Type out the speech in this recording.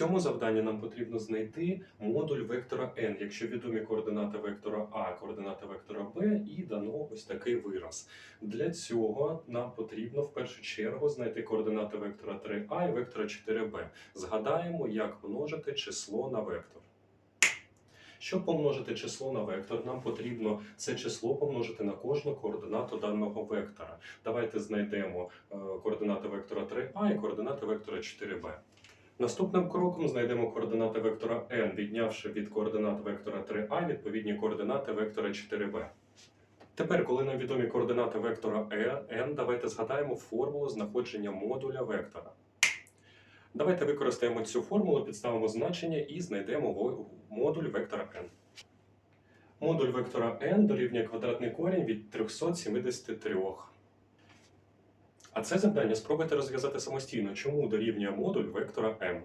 цьому завданні нам потрібно знайти модуль вектора n, якщо відомі координати вектора А, координати вектора Б, і дано ось такий вираз. Для цього нам потрібно в першу чергу знайти координати вектора 3А і вектора 4Б. Згадаємо, як множити число на вектор. Щоб помножити число на вектор, нам потрібно це число помножити на кожну координату даного вектора. Давайте знайдемо е, координати вектора 3а і координати вектора 4b. Наступним кроком знайдемо координати вектора n, віднявши від координат вектора 3а відповідні координати вектора 4b. Тепер, коли нам відомі координати вектора n, давайте згадаємо формулу знаходження модуля вектора. Давайте використаємо цю формулу, підставимо значення і знайдемо модуль вектора n. Модуль вектора n дорівнює квадратний корінь від 373. А це завдання спробуйте розв'язати самостійно, чому дорівнює модуль вектора m.